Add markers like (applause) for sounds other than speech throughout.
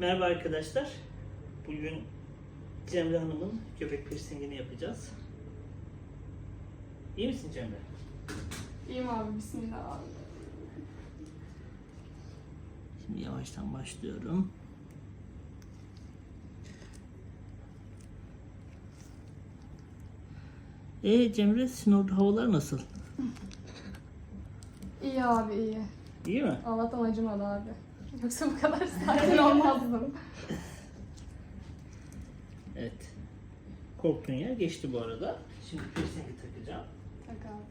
Merhaba arkadaşlar. Bugün Cemre Hanım'ın göbek piercingini yapacağız. İyi misin Cemre? İyiyim abi, bismillah abi. Şimdi yavaştan başlıyorum. E Cemre sizin orada havalar nasıl? İyi abi, iyi. İyi mi? Allah'tan acımadı abi. Yoksa bu kadar sakin (laughs) olmazdım. Evet. Korktuğun yer geçti bu arada. Şimdi piercingi takacağım. Tak abi.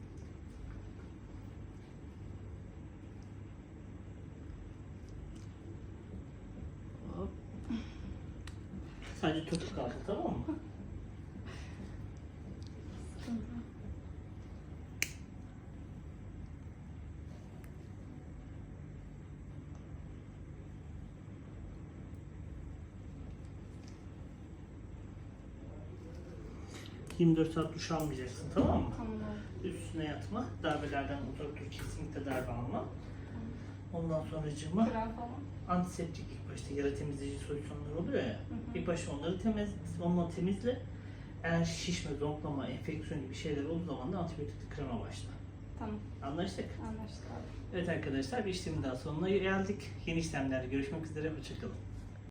Hop. Sadece topuk kaldı tamam mı? (laughs) ...24 saat duş almayacaksın tamam mı? Tamam. Üstüne yatma, darbelerden uzak dur, kesinlikle darbe alma. Ondan Krem falan. antiseptik ilk başta yara temizleyici solüsyonlar oluyor ya. hı. İlk başta onları temiz, onunla temizle. Eğer şişme, zonklama, enfeksiyon gibi şeyler olduğu zaman da antibiyotik krema başla. Tamam, Anlaştık. anlaştık abi. Evet arkadaşlar bir işlemin daha sonuna geldik. Yeni işlemlerde görüşmek üzere. Hoşçakalın.